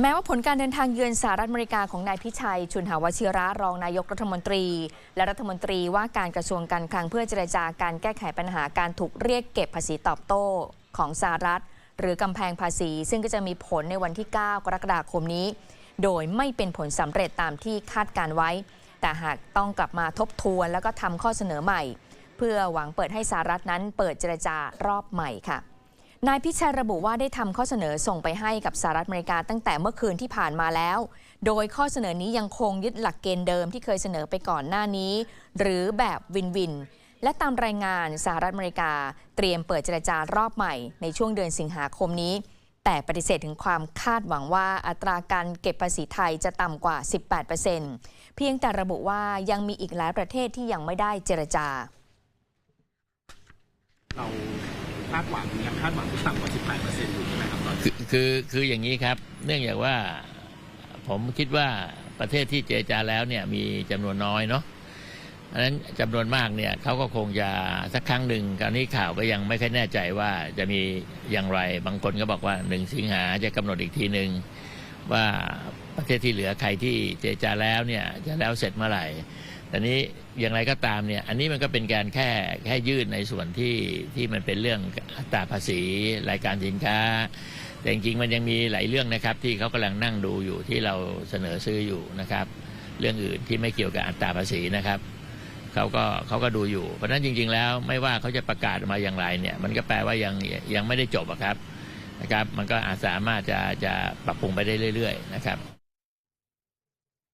แม้ว่าผลการเดินทางเยือนสหรัฐอเมริกาของนายพิชัย ชุนหาวชิระรองนายกรัฐมนตรี และรัฐมนตรีว่าการกระทรวงการคลังเพื่อเจรจาการแก้ไขปัญหาการถูกเรียกเก็บภาษีตอบโต้ของสหรัฐ หรือกำแพงภาษี ซึ่งก็จะมีผลในวันที่ 9 กรกฎาคมนี้ โดยไม่เป็นผลสำเร็จตามที่คาดการไว้ แต่หากต้องกลับมาทบทวนแล้วก็ทำข้อเสนอใหม่ เพื่อหวังเปิดให้สหรัฐนั้นเปิดเจรจารอบใหม่ค่ะ นายพิชัยระบุว่าได้ทำข้อเสนอส่งไปให้กับสหรัฐอเมริกาตั้งแต่เมื่อคืนที่ผ่านมาแล้ว โดยข้อเสนอนี้ยังคงยึดหลักเกณฑ์เดิมที่เคยเสนอไปก่อนหน้านี้ หรือแบบวินวิน และตามรายงานสหรัฐอเมริกา เตรียมเปิดเจรจารอบใหม่ในช่วงเดือนสิงหาคมนี้ แต่ปฏิเสธถึงความคาดหวังว่าอัตราการเก็บภาษีไทยจะต่ำกว่า 18%เพียงแต่ระบุว่ายังมีอีกหลายประเทศที่ยังไม่ได้เจรจาเราาดหวังยังคาดหวังต่ำกว่า 18%อยู่ใช่ไหมครับตอนนี้คือคือคืออย่างนี้ครับ เนื่องจากว่าผมคิดว่าประเทศที่เจรจาแล้วเนี่ยมีจำนวนน้อยเนาะอันนั้นจำนวนมากเนี่ยเขาก็คงจะสักครั้งหนึ่งคราวนี้ข่าวก็ยังไม่ค่อยแน่ใจว่าจะมีอย่างไรบางคนก็บอกว่าหนึ่งสิงหาจะกำหนดอีกทีหนึ่งว่าประเทศที่เหลือใครที่เจรจาแล้วเนี่ยจะแล้วเสร็จเมื่อไหร่ แต่นี้อย่างไรก็ตามเนี่ยอันนี้มันก็เป็นการแค่แค่ยืดในส่วนที่ที่มันเป็นเรื่องอัตราภาษีรายการสินค้า แต่จริงๆมันยังมีหลายเรื่องนะครับที่เขากำลังนั่งดูอยู่ที่เราเสนอซื้ออยู่นะครับ เรื่องอื่นที่ไม่เกี่ยวกับอัตราภาษีนะครับเขาก็เขาก็ดูอยู่เพราะฉะนั้นจริง ๆ แล้วไม่ว่าเขาจะประกาศมาอย่างไรเนี่ยมันก็แปลว่ายังยังไม่ได้จบครับนะครับ มันก็อาจสามารถจะจะปรับปรุงไปได้เรื่อย ๆ นะครับ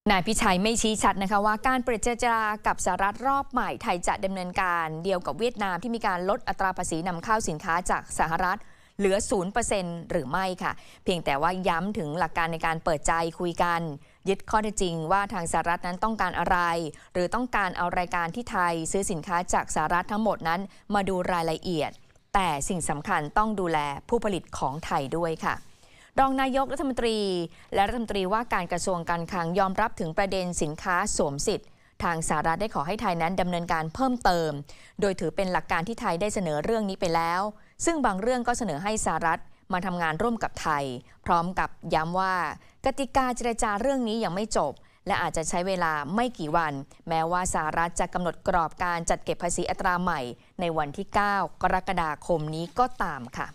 นายพิชัยไม่ชี้ชัดนะคะว่าการเปิดเจรจากับสหรัฐรอบใหม่ไทยจะดำเนินการเดียวกับเวียดนามที่มีการลดอัตราภาษีนำเข้าสินค้าจากสหรัฐเหลือ 0%หรือไม่ค่ะ เพียงแต่ว่าย้ำถึงหลักการในการเปิดใจคุยกัน ยึดข้อเท็จจริงว่าทางสหรัฐนั้นต้องการอะไร หรือต้องการเอารายการที่ไทยซื้อสินค้าจากสหรัฐทั้งหมดนั้นมาดูรายละเอียด แต่สิ่งสำคัญต้องดูแลผู้ผลิตของไทยด้วยค่ะ รองนายกรัฐมนตรี และรัฐมนตรีว่าการกระทรวงการคลังยอมรับถึงประเด็นสินค้าสวมสิทธิ์ ทางสหรัฐได้ขอให้ไทยนั้นดำเนินการเพิ่มเติม โดยถือเป็นหลักการที่ไทยได้เสนอเรื่องนี้ไปแล้ว ซึ่งบางเรื่องก็เสนอให้สหรัฐมาทำงานร่วมกับไทย พร้อมกับย้ำว่า กติกาเจรจาเรื่องนี้ยังไม่จบ และอาจจะใช้เวลาไม่กี่วัน แม้ว่าสหรัฐจะกำหนดกรอบการจัดเก็บภาษีอัตราใหม่ ในวันที่ 9 กรกฎาคมนี้ก็ตามค่ะ